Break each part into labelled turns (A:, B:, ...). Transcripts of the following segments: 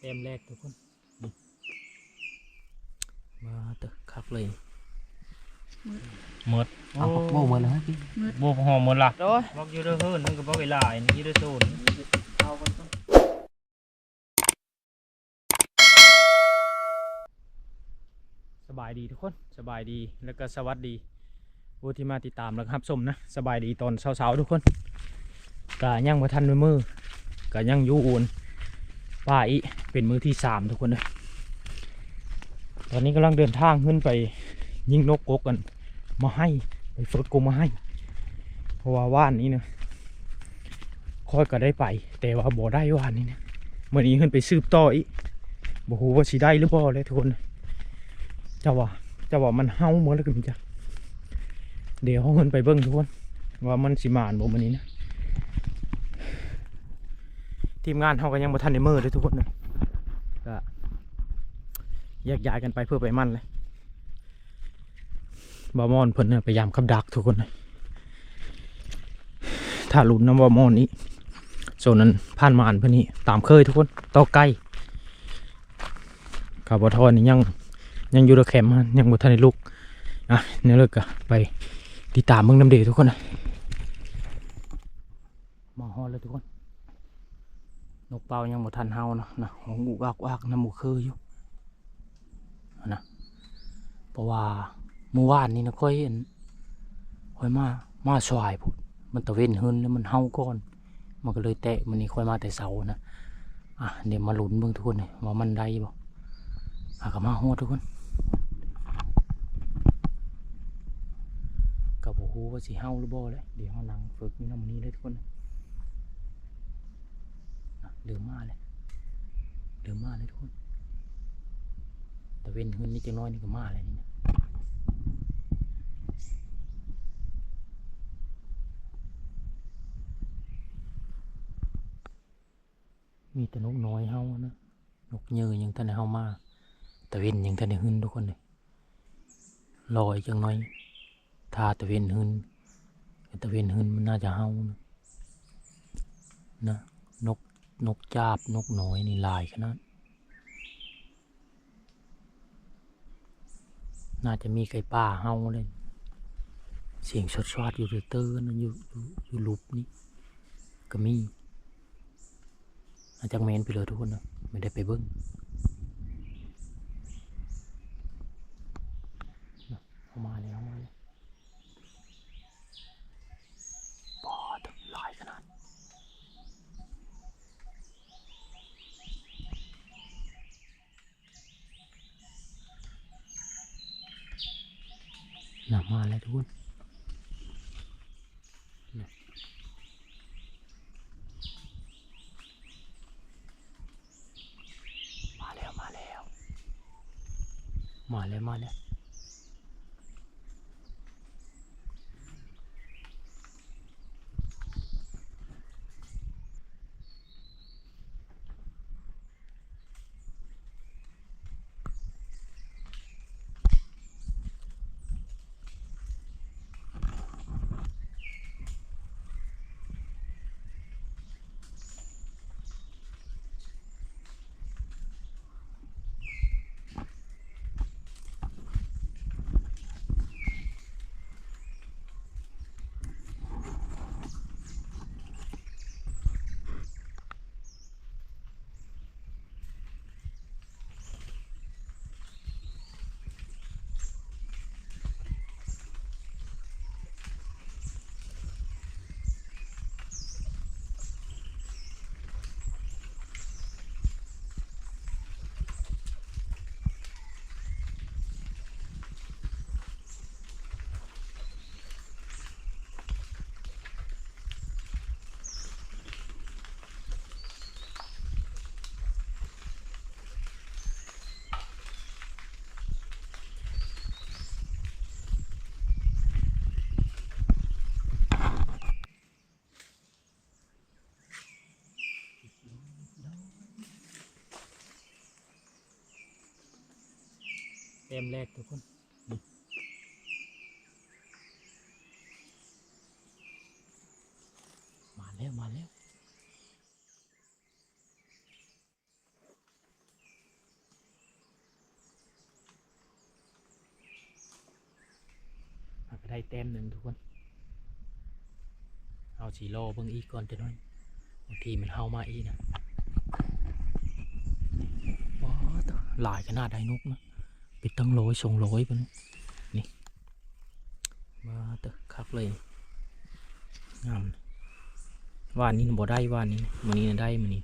A: เต็มแรกทุกคนนี่มาเตะคักเลยหมด
B: เอาพวกโม่มาเลยฮะพี่
A: บวกหอมหมดละ
C: โดย
A: บอกอยู่เด้อเฮิรนมันก็บอกเวลาอันนี้เด้อโซนสบายดีทุกคนสบายดีแล้วก็สวัสดีผู้ที่มาติดตามแล้วก็รับชมนะสบายดีตอนเช้าๆทุกคนก็ยังมาทันมือมือก็ยังอยู่อุ่นป้าอี เป็นมือที่สามทุกคนเลยตอนนี้กำลังเดินทางขึ้นไปยิงนกกกกัน มาให้ไปฝึกกูมาให้ เพราะว่าว่านนี้นะค่อยก็ได้ไป แต่ว่าบ่ได้ว่านนี้นะเมื่อนี้ขึ้นไปสืบต่ออีกบ่ฮู้ว่าสิได้หรือบ่เลยทุกคนเจ้าว่าเจ้าว่ามันเฮาเหมือนแล้วก็มีจ้ะเดี๋ยวเฮาขึ้นไปเบิ่งทุกคน ว่ามันสิมานบ่มื้อนี้นะทีมงานเฮาก็ยังบ่ทันได้มือเลยทุกคนนะ แยกย้ายกันไปเพื่อไปมั่นเลยบามอนเพิ่นน่ะพยายามขับดักทุกคนเลยถ้าหลุนน้ำบามอนนี้โซนนั้นผ่านมานเพิ่นนี้ตามเคยทุกคนต่อใกล้กับบทอนี่ยังยังอยู่ระแคมป์ฮะยังบ่ทันได้ลุกอะเนี่ยเลิกกะไปติดตามมืองน้ำเดทุกคนนะมาฮอดเลยทุกคน นกเป่ายังบ่ทันเฮานะนะหงอุกอักอักน้ำหมูคืออยู่ เพราะว่าเมื่อวานนี้นะค่อยเห็นค่อยมามาสวายพุดมันตะเวนหืนแล้วมันเฮาก่อน มันก็เลยแตะมันนี่ค่อยมาแต่เสานะอะเดี๋ยวมาหลุนเบิ่งทุกคนเลยว่ามันได้บ่อะก็มาฮอดทุกคนก็บ่ฮู้ว่าสิเฮาหรือบ่เลยเดี๋ยวเฮานั่งฝึกอยู่นำนี้เลยทุกคนเริ่มมาเลยเริ่มมาเลยทุกคนตะเวนหืนนี่จังน้อยนี่ก็มาเลยนี่ มีแต่นกน้อยเฮานะนกเยอยังท่านได้เฮามาตะเวนยังท่านได้หึนทุกคนเลยลอยจังน้อยทาตะเวนหึนตะเวนหึนมันน่าจะเฮานะนะนกนกจาบนกน้อยนี่หลายขนาดน่าจะมีไก่ป่าเฮาเลยเสียงชดชดๆอยู่เตอร์ๆนะอยู่อยู่อยู่ลุบนี่ก็มี อาจากเมนไปเลยทุกคนนะไม่ได้ไปเบิ้งน่ะเอามาแล้วเอามาแล้วปอดลายขนาดหน่ะมาแล้วทุกคนะ มาแล้วมาแล้ว มา ต็มแรกทุกคนมาแล้วมาแล้วมาได้เต็มหนึ่งทุกคน เอาสีโลเบิ่งอีกก่อนจะน้อยบางทีมันเข้ามาอีนะว้าหลายขนาดไดนุกนะ ปิดตั้งร้อยสองร้อยปะนี่ยนี่มาเตะคักเลยงามนว่านนี้บ่ได้ว่านนี้มันนี้ได้มันนี้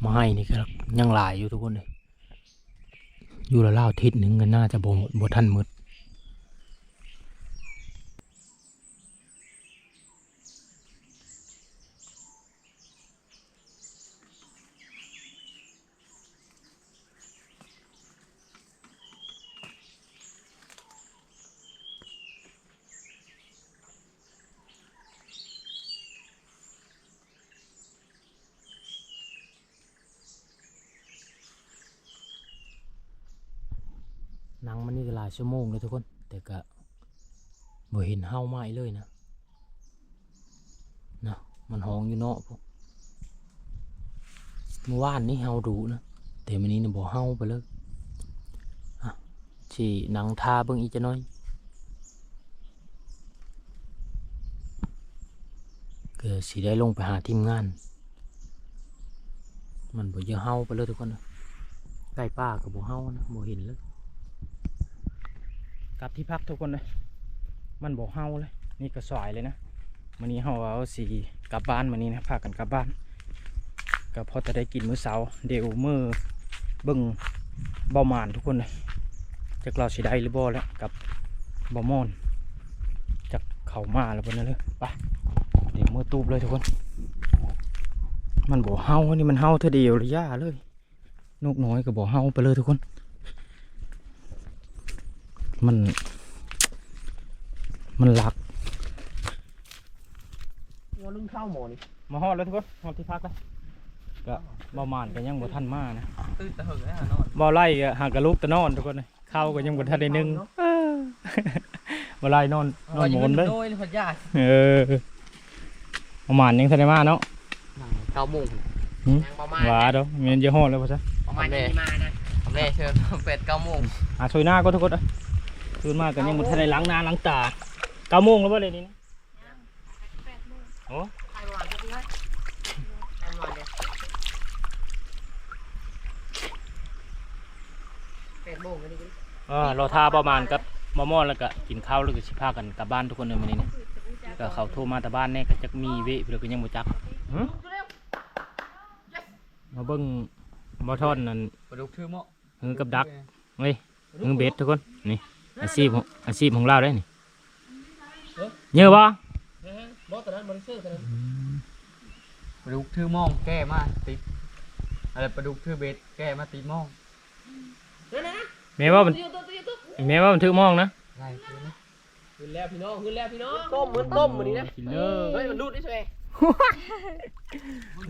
A: ไม้นี่ก็ยังหลายอยู่ทุกคนเลยอยู่ละเล่าทิศหนึ่งก็น่าจะบ่บ่ทันหมด หนังมันนี่ก็หลาย ชั่วโมงเลยทุกคน แต่ก็บ่เห็นเฮาไม้เลยนะนะมันห้องอยู่เนาะพวกเมื่อวานนี้เฮาดูนะแต่มันนี้เนี่ยบ่เฮาไปเลยอะสิหนังทาเบิ่งอีกจะน้อยเก็สิได้ลงไปหาทีมงาน มันบ่เยอะเฮาไปเลยทุกคนนะใกล้ป้าก็บ่เฮานะบ่เห็นเลย กลับที่พักทุกคนเลย มันบอกเฮาเลย นี่ก็สายเลยนะวันนี้เฮาเอาสีกลับบ้านวันนี้นะพากันกลับบ้าน ก็พอจะได้กินมื้อเช้า เดี๋ยวมื้อเบิ่งเบาหมานทุกคนเลยจากเราวสิได้หรือบ่แล้วกับเบามอนจากเขามาแล้วบนนั้นเลยไปเดี๋ยวมือตูบเลยทุกคน มันบอกเฮานี่มันเฮาเธอเดียวเลยย่าเลยนกน้อยก็บอกเฮาไปเลยทุกคน มัน มันหลัก
B: ว่าลุงเข้าหมอนี่
A: มาฮอดแล้วทุกคนฮอดที่พักแล้วก็ประมาณก็ยังบ่ทันมานะ
B: ตื่นตะหึงเลยฮะนอน
A: บ่ไล่ก็หากกะลูกแตะนอนทุกคนเลยข้าวก็ยังบ่ทันได้นึ่งเออบ่ไล่นอนนอนหมอนเลย
B: โดยพันยา
A: เออประมาณยังทันได้มาเนาะ
B: เก้าโมง
A: หืม
B: ยังประมาณ
A: หวาดอกแม่นจะฮอดแล้วพ่อซะ
B: ประมาณนี้มานะทำแรกเชิญเป็ดเก้าโมง
A: หาช่วยหน้าก็ทุกคนเอ้ย ตื่นมาก็ยังบ่ทันได้ล้างหน้าล้างตา9โมงแล้วบ่เลยนี่นะโอ้
B: ใครประมาณเท่าไหร่ใครประมาณเดียวเป็ดโมงกันดิ
A: เออรอทาประมาณกับมอมอแล้วก็กินข้าวแล้วก็สิพากันกลับบ้านทุกคนเลยมื้อนี้นี่ก็เขาโทรมาแต่บ้านแน่ก็จักมีเวะเพิ่นก็ยังบ่จักหึมาเบิ่งบ่ทอนนั่น
B: ปลาดุกชื่อหม้อ
A: หือกับดักเฮ้ยหือเบ็ดทุกคนนี่ อาชีพของอาชีพของเราได้นี่เยอะบ่
B: บอสตอนนั้นบริสุทธิ์ตอนนั้นปลาดุกชื่อหม้อแก้มาติดอะไรปลาดุกชื่อเบ็ดแก้มาติดหม้อ
A: แม่ว่ามันแม่ว่ามันถึกมองนะ
B: ไงคือนะ
C: ขึ้นแล้วพี่น้องขึ้นแล้วพี่น้อง
B: ต้มเหมือนต้มเหมือนนี้นะ
A: กินเลย
C: เฮ้ยมันรูดได้ใช่ไหม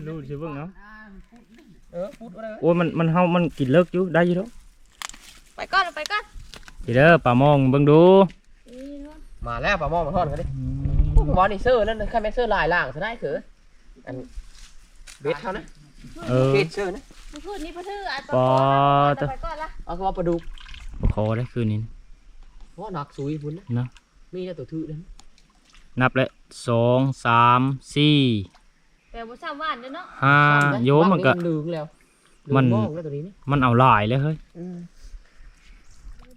A: ดูสิเบิ่งเนาะ
B: เออพูดอะไร
A: โอ้ยมันมันเฮามันกินเลิกอยู่ได้อยู่แล้ว
D: ไปก่อนไปก่อน
A: สิ เด้อปลามองเบิ่งดู
B: มาแล้วปลาหม้อมาทอดกันดิพวกหมอนี่เซอร์นั่นนะแค่แม่เซอร์ลายล่างซะได้คืออันเบสเขานะ
A: เออ
B: เบสเซอร์นะ
D: มาพูดนี่พ่อทื่ออะ
A: ปอ
D: จะไปก่อนละ
B: เอาคือว่าปลาดุก
A: บ่ขอได้คืนนี้
B: เพราะว่าหนักซุยพุ่นนะ
A: เนาะ
B: มีแต่ตัวทื่อนั่น
A: นับแล้วสองสามสี่
D: แต่บ่ซ้ำว่านเด้อเนาะ
A: ห้าโยมมันก็
B: ลืงแล้ว
A: มัน
B: ลืงองแล้วตัวนี้นี่
A: มันเอาหลายเลยเฮ้ย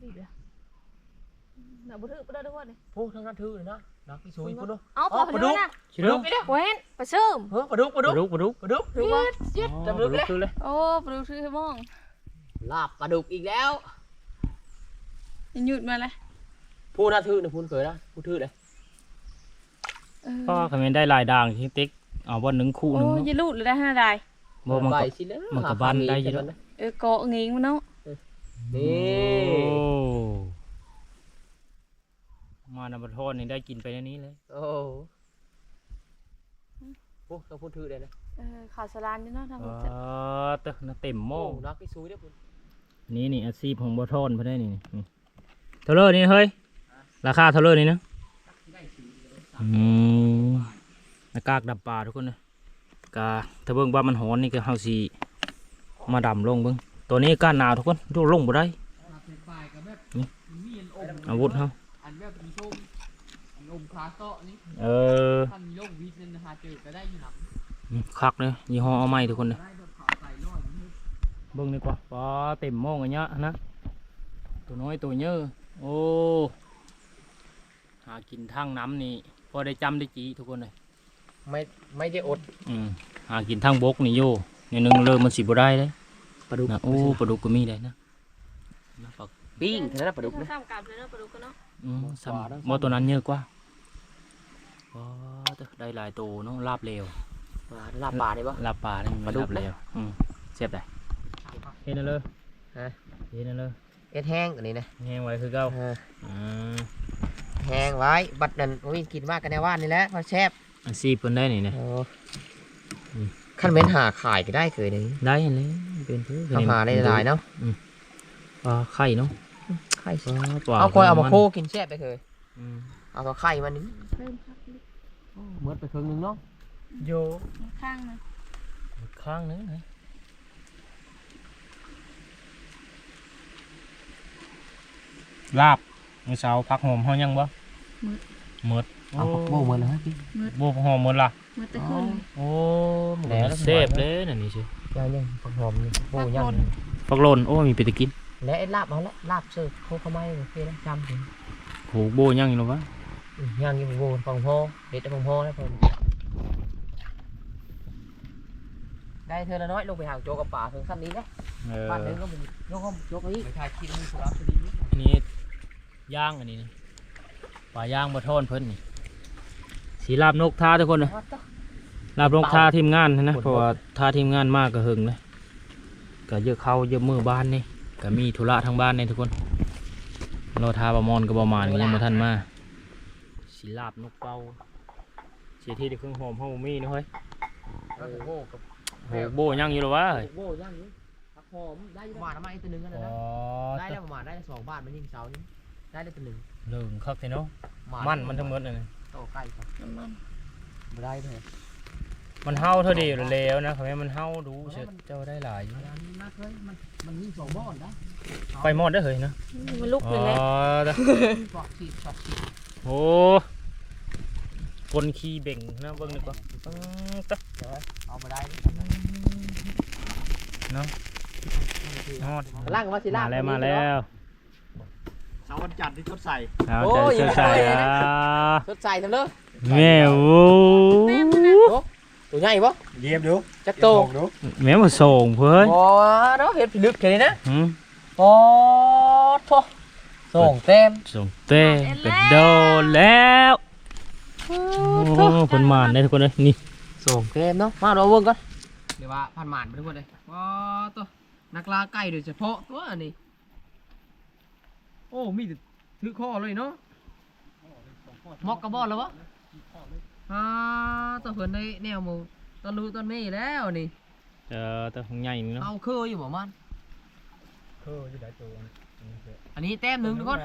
D: ดีเด้อ น่ะบ่ถือบ่ได้ทุกคนนี่
B: พวกทั้งนั้นทื่อเลยนะหนักที่ซุยพุ่นเนาะ
D: เอา
B: อ๋อ
D: พอ
B: ปลา
D: ดู
B: ดุก
D: นะ
A: ชิเด้อ
B: ไปเด้อ
D: บ่เห็นปลาเชื่อม
B: เฮ้ยปลาดุกปลา
A: ป
B: ดุ
A: ลากดุกปลาดุก
B: ปลาดุก
D: ถือว่ายึด
B: จำลึกเลย
A: เลย
D: โอ้ปลาดูถือให้มอง
B: ลาบปลาดุกอีกแล้ว
D: หยุดมาเลย
B: พูดน่าทื่อนะพูดเคยนะพูดทื่อเลย
D: เออ
A: ก็คำนได้หลายด่างที่ติ๊กเอาบ่หนึ่งคู่ห
D: โอ้
A: นึง
D: ย
A: เนาะ
D: อย่าลูดเลยได้ห้าได้
A: บ่มัน
B: ใบ
A: ก็
B: สิแล้ว
A: มันก็บ้านได้อยู่แล้ว
D: เออเกาะงิงมันเนาะ
B: นี่
A: โอ้ มานำบะทอดนี่ได้กินไปในนี้เลย
B: โอ้โอ้ต้องพูดทื่อเลยนะ
D: เออข่าวสารนี่เนาะทำ
A: เอ
D: หมด
A: อเตอะนะเต็มหม้อ
B: โอ้หนักที่ซุยเนี่ยพุ่น
A: นี่นี่อาชีพของบะทอนเพื่อนได้นี่นี่เท่าเลอร์นี่เฮ้ย ราคาเท่าเลอร์นี่นะอืมหน้ากากดับปลาทุกคนเลยกาถ้าเบิ่งว่ามันหอนนี่ก็เฮาสิมาดำลงเบิ่งตัวนี้ก้านหนาวทุกคนดูลงบ่ได้อาวุธเฮา
B: อันแบบมีส้มอันอมคาโต้นี่
A: เออ
B: ท่านมีโรควิทย์นั่นหาเจอก็ได้อยู่หนัก
A: คักเลยยี่ห้อเอาใหม่ทุกคนเลย
B: ได้แบบขาใส่ร้อยนี่
A: เบิ่งดีกว่าปลาเต็มหม้องอันเนี้ยนะตัวน้อยตัวเยอะโอ้หากินทางน้ำนี่พอได้จำได้จีทุกคนเลย
C: ไม่ไม่ได้อด
A: อืมหากินทางบกนี่โยนี่นึงเริ่มมันสิบ่ได้เลย
C: ปลาดุก
A: นะโอ้ปลาดุกก็มีได้นะนะปลา
C: ปิ้งเท่านั้นนะปลาดุกนะ
D: สามกลับเลยเนาะปลาดุกกันเนาะ
A: อื มซ้ำมอตัวนั้นเยอะกว่าว้าวแต่ได้หลายตัวเนาะลาบเร็ว
C: ปลาลาบปลาได้ปะ
A: ลาบป่าได้มี
C: ปลาดุก
A: ลาบ
C: นะ
A: เร็วอืมเสียบได้เห็นแล้วเลย
C: ฮะ
A: เห็นแล้วเลย
C: เอ็ดแห้งอันนี้นะ
A: แห้งไว้คือเก่า
C: เออ
A: อ่า
C: แห้งไว้บัดนั้นโอ้ยกินมากกันแน่ว่านนี่แหละพอแซ่บ
A: อันซีเพิ่นได้นี่นะ
C: โอ้
A: อืม
C: ขั้นเว้นหาขายก็ได้เคยเลย
A: ได้เห็นเลยเป็นเพื่
C: เอาหาได้หลายเนาะ
A: ปลาไข่เนาะ
C: ไข่
A: ปลาปลา
C: เอาคอยเอามาโคกินแซ่บไปเคย
A: อืม
C: เอาตัวไข่มันนี่
D: เริ่มพักเลย
C: เมื่อไปครึ่งนึงเนาะ
A: โย
D: ข้างนะ
A: ข้างนึงไงลาบมื้อเช้าพักหอมเฮายังบ่หมด
C: เอาพวกโบมันนะฮะพี่
A: โบ่หอมหมดล่ะ
D: มาแต่คืน
A: โอ้
C: แหน่แล้ว
A: เซฟเลยนั่นนี่สิ
C: ยังยังผักหอมนี่โบยัง
A: ฟักโลนโอ้มีไปตะกิน
C: และไอ้ลาบเอาละลาบเสิร์ฟโคเข้ามาโอเคนะจำถึง
A: โหโบยังอยู่หรอวะ
C: อืมยังอยู่โบฟังพ่อเด็ดฟังพ่อแล้วผมได้เธอละน้อยลงไปหาโจกกับป่าถึงขั้นนี้นะ
A: เออ
C: บ้านนึงก็มีโยกโยกนี้
B: ไปถ่ายคลิปนี่สุราษฎร์ดี
A: อันนี้ย่างอันนี้นะปลาย่างบะทอนเพิ่นนี่สีลาบนกท่าทุกคนนะลาบนกท่าทีมงานนะเพราะว่าท่าทีมงานมากก็หึงนะก็เยอะเข้าเยอะมือบ้านนี่ ก็มีธุระทางบ้านนี่ทุกคนเราทาบะมอนกับประมาณก็ยังบ่ทันมาสีลาบนกเป่าเสียที่ได้เครื่องหอมเฮาบ่มีนะเฮ้ย
C: แล้วโบกับ
A: โหโบยังอยู่หรอวะเฮ้ย
C: โบย่างนี้ผักหอมได้อยู่ประมาณน้ำมันอีกตัวหนึ่งกันนะ
A: อ๋อ
C: ได้แล้วประมาณได้สองบาทมันยิงเสานี่ได้แล้วตัวหนึ่ง
A: เหลืองคักเนาะามันมันทั้งหมดเลยนะ
C: โตใกล้ครับ
D: น้ำมัน
C: บ่ได้เลย
A: มันเฮาเท่าเดียวแล้วนะเขาให้มันเฮาดูเสร็จเจ้าได้หลายอยู่
C: อันนี้มากเลยมันมันยิงสองบอลได้
A: ไปหมดได้อเฮ้ยนะ
D: มันลุก
A: อ๋
D: เลย
A: อ
D: แหละ
A: เด้อ
C: ชอบขีดชอบขีด
A: โอ้คนขี้เบ่งนะเบิ่งดีกว่าตึ้งตึ๊ก
C: เอามาได้
A: เนาะฮอด
C: ล่างว่าสิล่ามา
A: งแล้วมาแล้ว
B: เช้าวันจันทร์ที่ทดใส่
A: เอา
C: โอ้
A: ใจ
C: ย
A: เสื้อใส่
C: ยังไม่
A: อะ
C: ได้สดใสทำเด้อ
A: แม่โอ้
C: ตัวใหญ่ปะ
B: เยียบดู
C: จักโต
B: ดู
A: แม่มาส่งเพื่อน
C: โอ้เนาะเห็ดผลึกแค่นี้นะ
A: หืม
C: โอ้โถส่งเต็ม
A: ส่งเต้เป็นโดนแล้วโอ้คนมานได้ทุกคนเลยนี่
C: ส่งเต็มเนาะมาดูเบิ่งก่อนเดี๋ยวว่าผ่านหมานไปทุกคนเลยว้าตัวนักล่าไก่โดยเฉพาะตัวนี้โอ้มีแต่ถือข้อเลยเนาะมอกกระบอกแล้ววะ อ่าตัวเพิ่นได้แนวหมูตอนรู้ตอนนี้แล้วนี่
A: เออแต่ของใหญ่นี่เนาะ
C: เอาเคยอยู่บ่มัน
B: เออจะได้ตัว
C: อันนี้แต้มหนึ่งทุกคน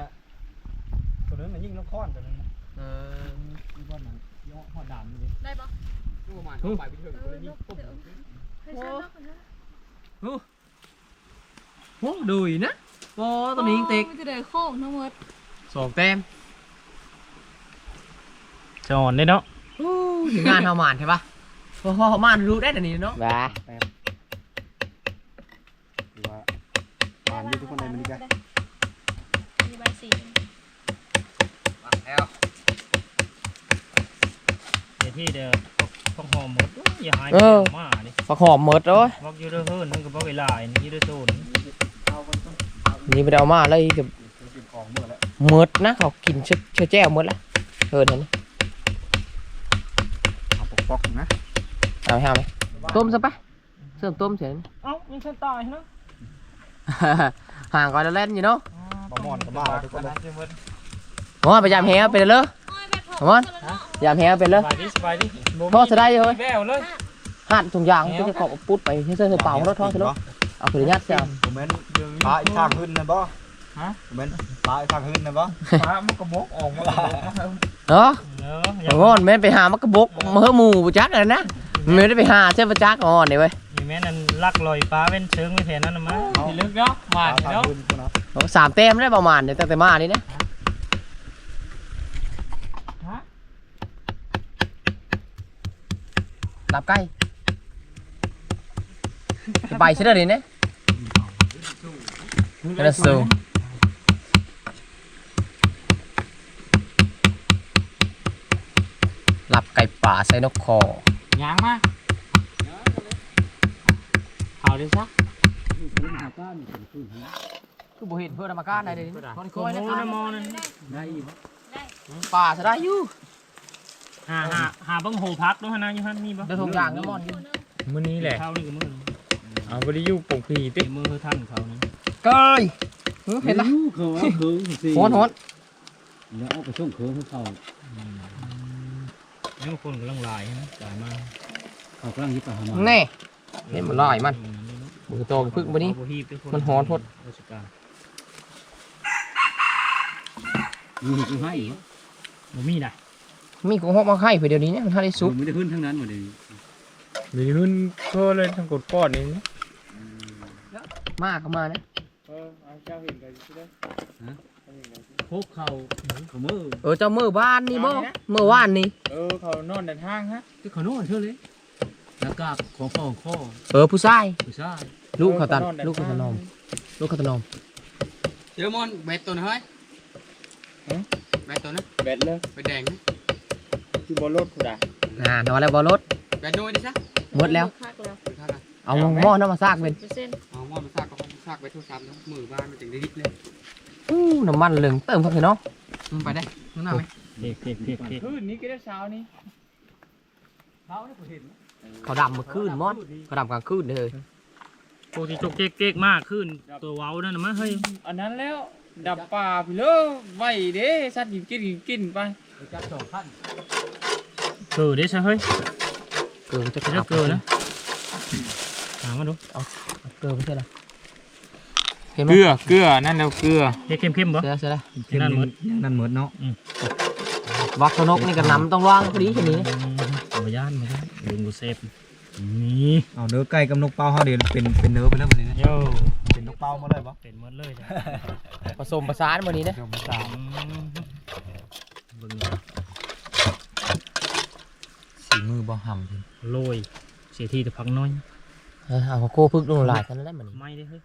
B: ตัวนั้นมันยิ่งละครตัวนั้น
C: เออ
B: ยิ่งก้อนนั้นย่อหอดดำเลย
D: ได้ปะ
B: ตัวประมาณไปไปถึง
D: เอ
B: ตัว
D: อ
B: นี้
D: ลุกเดี๋ยวให้ฉันลุกก่อนนะ
C: โอ้ดูอีกนะโอ้ตัวนี้ยิงเต็ก
D: มันจะได้โค้งทั้งหมด
C: สองแต้ม
A: จะอ่อนได้เนาะ
C: อู้ถึงงานเฮาหมานใช่ปะพอพอเฮาหมานรู้ได้แต่นี้เนาะบ้า
B: หรือว่าผ่านอยู่ทุกคนในมันนี่กัน
D: มีใบสี
C: แล้ว
A: เดี๋ยวที่เดี๋ยวต้องหอมหมดอย่าหายมาดิ
C: ฝักหอมหมดเลย
A: บอกอยู่เด้อเฮือนนึงก็บอกเวลาอันนี้เด้อโซน
C: นี่ไปเอามาเลยกับ
B: กินของเมื่อแล้ว
C: หมดนะเขากินเชื้อเชื้อแจ้วหมดละเออนั่นนะ
B: เอา ปอกปอกนะ
C: เอาให้เอาไหมต้มซะปะเสริมต้มเฉย
A: เอ้ายังฉันตายเนาะ
C: ห่างก่อนแล้วเล่นอยู่เนาะ
B: บะมอนกับบ้าทุกคนเลย
C: หมอไปยามแฮวไปเลย
D: โอ้ยแบบผม
C: หมอนยามแฮวไปเลย
A: สบายดิสบายดิ
C: พ่อจะได้อยู่เฮ้ย
A: แววเลย
C: หัดถุงยางก็จะขอบปุ๊ดไปให้เสื้อเปล่ารถท้องเถอะเอาไปยัดเสีย
B: ผมเป็นปลาอีกทางขึ้นนะบ่ฮะผมเป็นปลาอีกทางขึ้นนะบ่ปลามันกระบอกออกมา
C: เนาะงอนแม่ไปหามักกะบกเมื่อหมู่ปจักเลยนะแม่ได้ไปหาเช่ปรจักอ่อนนี่เว้ย
A: แม่นั่นลักลอยฟ้าเป็นเชิงไม่แทนนั่นมา
B: ที่ลึกเนาะมาเนาะ
C: สามเต็มได้ประมาณเนี่ยตั้งแต่มานี่นะ
A: ห
C: ลับใกล้ไปเสร็จเลยเนี่ยกระสู ป่าใส่นกคอยา
A: งมาเอาดิซะ
C: คือบ่เห็นเพื่อนมาการได้เลยนี่คนค
A: โอ้
C: อยนะ
A: มอนั่น
C: ป่าจะได้อยู่
A: หาหาหาบังโหพักด้วยนะยูฮันนี่บ่
C: เดี๋ยวทงยางก็มอน
A: มื้อนี้แหละ
B: เท่านี่ก็มือ
A: เอาบ่ได้ยูปงพีติ
B: มือท่านเขานี่
C: เกยเห็นละ
E: เขาว่าเคืองสิ
C: โหนโหน
E: แล้วเอาไปส่งเคืองให้เขา
B: นี่คนกำลังลายนะจ่ายมา
E: เขากำลังยึดไปหามา
C: แน่เห็นมันลอยมันมือโตกับพึ่งบ่นี้ มันฮ้อนโพด
B: ราชการ
E: มีกูให้เหรอ
A: บ่มีได้
C: มีกูฮอกมาให้เพื่อเดี๋ยวนี้เนี่ยมันทาได้ซุป
E: ไม่ได้ขึ้นทั้งนั้นหมดเลย
A: มีขึ้นโทษเลยทั้งกดก้อนนี่นะ
C: มากก็มานะ
A: เออเอาเจ้าเห็นกันสิได้
E: พกเขาเขามือ
C: เออเจ้ามือบ้านนี่บ่เมื่อวานนี่
A: เออเขานอนในทางฮะ
E: ที่เขาโน่นเท่าเลยแล้วก็ของพ่อของข้อ
C: เออผู้ชาย
E: ผู้ชาย
C: ลูกเขาตันลูกเขาตะนอมลูกเขาตะนอม
B: เดี๋ยวมอนเบ็ดตัวนะเฮ้ยเบ็ดตัวนะ
A: เบ็ดเลย
B: เบ็ดแดงนะ
A: คือบอลรถกูได้
C: อ่านอนแล้วบ่รถ
B: เบ็ดด้วยดิซะ
C: หมดแล้ว
D: คักแล้ว
B: เป็นท่าไหน
C: เอาหม้อน้ำมาซากเป็น
D: เปอร์เซ็นต์
B: เอาหม้อมาซากก็ซากไปทุกซ้ำนะมือบ้านมันถึงได้ดิบเลย
C: อู้น้ำมันเหลืองเติมเข้าไปเนาะ
B: มึงไปได้ข้างหน้าไหม
A: เด็กเด็กเด็กเด็กคืนนี้ก็ได้เช้านี้
C: เขาดำมาคืนมอดเขาดำกลางคืนเลย
A: ปกติจกเจ๊กเจ๊กมากขึ้นตัวเว้านั่นนะมั้งเฮ้ยอันนั้นแล้วดับป่าไปเลยไว้เด้สัตว์กินกินกินไป
E: จับสองขั้น
A: เกิดได้ใช่เฮ้ย
C: เกินจะ
A: จะเกิดนะหามาดู
C: เกินไม่ใช่หรอเห็นไห ม
A: เกลือเกลือนั่นแล้วเกลือเข้มเข้มๆบ่
C: เสียเสียละ
A: นั่นหมด
E: นั่นเหมือนเนาะ
C: วักสนกนี่กับน้ำต้องว่างพอดีแค่นี้
A: โอ้ย่านมาแล้วลุงกูเซฟนี่
E: เอาเนื้อไก่กับนกเป้าเขาเดี๋ยวเป็นเป็นเนื้อไปแล้วหมดเลยนะ
A: โย่
E: เป็นนกเป้ามาเลยปะ
A: เป็นหมดเลยจ้ะ
C: ผสมผสานวันนี้นะ
A: สามเบิ่ง
E: สีมือบ่ห่ำ
A: โรยเสียทีแต่พักน้อย
C: เออเอาโก้พึ่งลงหลายกันแล้วมันนี่
A: ไม่ได้เฮ้ย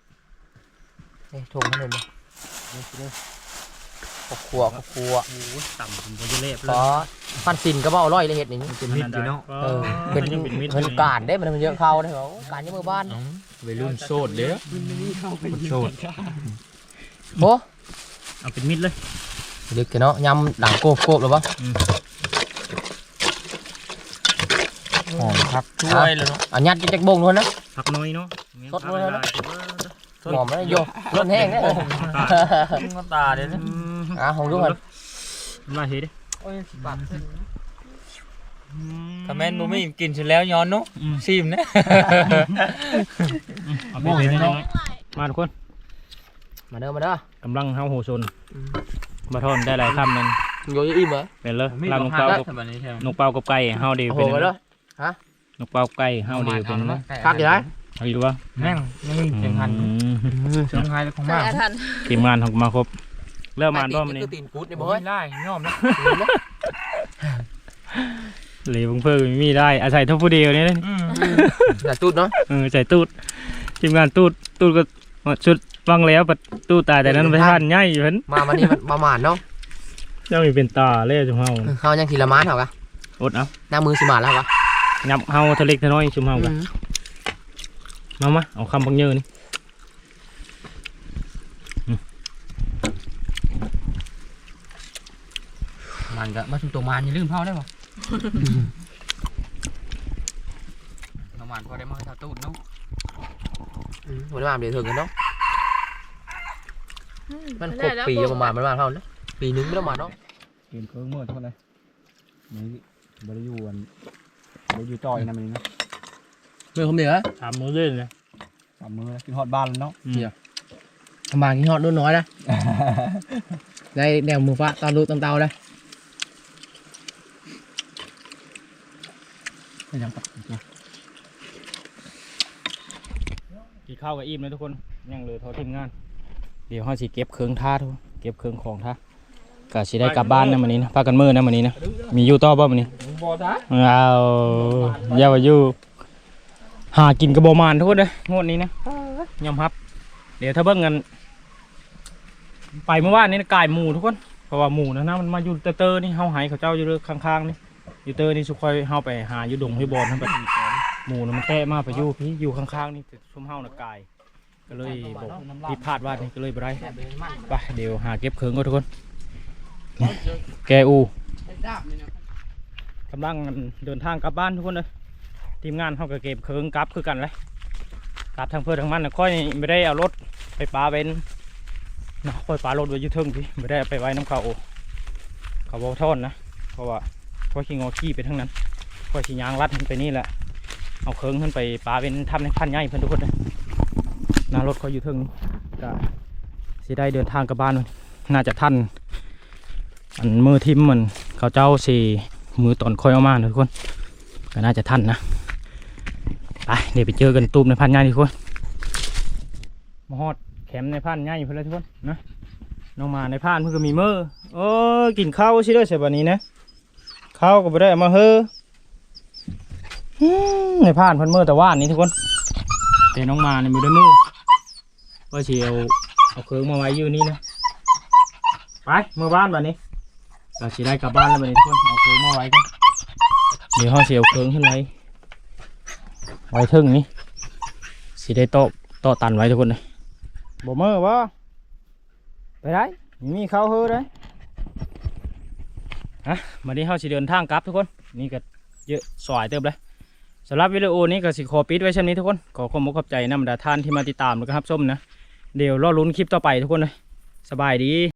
C: เอ้ยทงมันเลยมั้ยขอบครัวขอบครัว
A: โอ้ต่ำผมก็จะเละ
C: เพ
A: เลย
C: ราะฟันสินก็บ่อร่อยเลยเห็ดนี่
E: เป็นมิดอยู่เนาะ
C: เออเป็น
A: ยังเป็นมิตร
C: เงินการได้มันเยอะเข้าได้เหรอการยังมือบ้าน
E: วัยรุ่นโสดเด้อโสด
C: โอ้
A: เอาเป็นมิตรเลย
C: ดึกกันเนาะยำดังโกบโกบหรือเปล่า
E: หอมครับ
C: ช่วยเลยเนาะอันยัดจะจักบงด้วยนะ
A: พักน้อยเนาะ
C: สดเลยนะ หอมแล้วโยร้อนแห้งได้เลย
A: ก็ตาเด้นะ
C: อะของดูก่อน
A: มาเฮ็ดดิ
E: คอมเมนต์บ่มีกินเสร็จแล้วย้อนเนาะชิมนะ
A: เอาไปเลยน้อยมาทุกคน
C: มาเด้อมาเด้อกำ
A: ลังเฮาโหชนมาทอนได้หลายคำนั่น
C: โยยอิ่มเหรอ
A: เป็นเลยลำนกเป้ากับนกเป้ากับไก่เฮาดี
C: โอ้โห
A: เป็น
C: มาเด้อน
A: กเป้ากับไก่เฮาดีเป็นนะ
C: คักอยู่ได้
A: เอาอยู่ว่า
E: แม่งยังมีเสียงหัน
A: อืม
E: เสียงไฮของ
D: ใส่
E: มาก
D: อาทัน
A: ทีมงานของมาครบ เริ่มมานบ่มันนี่
C: คือตีนกูดนี่บ่
E: โอ้
C: เฮ้
E: ย
C: ย
E: ไล่ย่อมนะ
A: เหลวเพิ่งมีได้ อาศัยเท่าผู้เดียวนี่เลย
C: อย่าตูดเนาะ
A: เออใส่ตูดทีมงานตูดตูดก็ชุดฟังแล้วปัดตูดตายแต่นั้นไปท่านใหญ่อยู่เพิ่น
C: มาวันนี้มันประมาณเนาะ
A: เจ้ามีเป็นตาเล่จุมเฮา
C: เขายังทีละม้านเหรอกะ
A: อดเอา
C: หน้ามือสิมาแล้วกะ
A: ยับเฮาทะเล็กทะน้อยจุมเฮากัน มามาเอาคำบังเยอะนี่
B: มันก็มาถึงตัวมันอย่าลืมเผาได้ป่ะประมาณพอได้มาให้ทาตูดเนาะ
C: วันนี้มาเดี๋ยวถึงกันเนาะมันครบปีประมาณประมาณเท่านั้นปีนึงไม่ต้องมาเนาะ
E: เห็นเครื่องมือเท่าไหร่นี่บริยูนบริยูต่อยนะมันนะ
C: เมื่อผมเดี๋ยว
A: ถามมือเล่นเลย
E: สามมือกินฮอดบ้านแล้วเนาะ
C: ประมาณกี่ฮอดนุ่นน้อยนะได้แนวมือฟ้าตอนรู้ตอนเตาได้
E: ไม่ยังปักนะ
A: กินข้าวกับอิ่มเลยทุกคนยังเหลือเท่าทีมงาน เดี๋ยวเฮาสิเก็บเครื่องท่าทุกเก็บเครื่องของท่ากะสิได้กลับบ้านนะมื้อนี้นะพากันมื้อนะมื้อนี้นะมีอยู่ต่อบ่มื้อนี้
E: บบ่ซะ
A: เอาอย่าว่าอยู่ หากินกระบอกมานทุกคนเลยงวดนี้นะยอมรับ เดี๋ยวถ้าเบิ่งกันไปเมื่อวานนี้นะกายหมูทุกคนเพราะว่าหมูนะนะมันมาอยู่เตอร์เตอร์นี่เฮาหายเขาเจ้าอยู่ข้างๆนี่อยู่เตอร์นี่สุคอยเฮาไปหาอยู่ดงที่บอลทั้งแบบหมูนะมันแตะมาไปอยู่พี่อยู่ข้างๆนี่แต่ชุมเฮานะกาย ก็เลยบอกผิดพลาดว่านี่ก็เลยบ่ได้ไปเดี๋ยวหาเก็บเคิงก่อนทุกคนนี่แกอูกำลังเดินทางกลับบ้านทุกคนเลย ทีมงานเขาก็เก็บเคิงกลับคือกันเลยกลับทางเพื่อทางมันนะค่อยไม่ได้เอารถไปปาเป็นนะค่อยปารถไว้อยุทึ่งพี่ไม่ได้ไปไว้น้ำเขาเขาบอกท่อนนะเพราะว่าค่อยขี่งอขี้ไปทั้งนั้นค่อยขี่ยางรัดมันไปนี่แหละเอาเคิงขึ้นไปปาเป็นทำในพันใหญ่เพื่อนทุกคนนารถเขาอยู่ทึ่งก็สิได้เดินทางกลับบ้านน่าจะทันอันมือทิมมันเขาเจ้าสีมือตอนค่อยเอามาทุกคนก็น่าจะทันนะ ไปเดี๋ยวไปเจอกันตูมในพันง่ายทุกคนมาฮอดแคมในพันง่ายเพื่อนเลยทุกคนนะน้องมาในพันเพื่อนก็มีมือโอ้กินข้าวชิด้อเสียบันนี้นะข้าวก็ไม่ได้มาเฮ้อในพันเพิ่นมือแต่ว่านนี้ทุกคนแต่น้องมาในมือด้มือว่าเชียวเอาเครื่องมาไว้อยู่นี่นะไปเมื่อบ้านแบันนี้เราสิได้กลับบ้านแล้วแบัดนี้ทุกคนเอาเครื่องมาไว้กันเดี๋ยวเขาเสียวเครื่องขึ้นไว้ ไว้ทึ่งนี้สิได้โต๊ะโต๊ะตันไว้ทุกคนเลยบ่เมื่อวะไปได้มีเขาเฮ้อได้ฮะมานี้เขาสิเดินทางกลับทุกคนนี่ก็เยอะสวยเติบเลยสำหรับวิดีโอนี้ก็สิขอปิดไว้เช่นนี้ทุกคนขอความมุขอบใจนำดาท่านที่มาติดตามแล้วก็รับชมนะเดี๋ยวรอลุ้นคลิปต่อไปทุกคนเลยสบายดี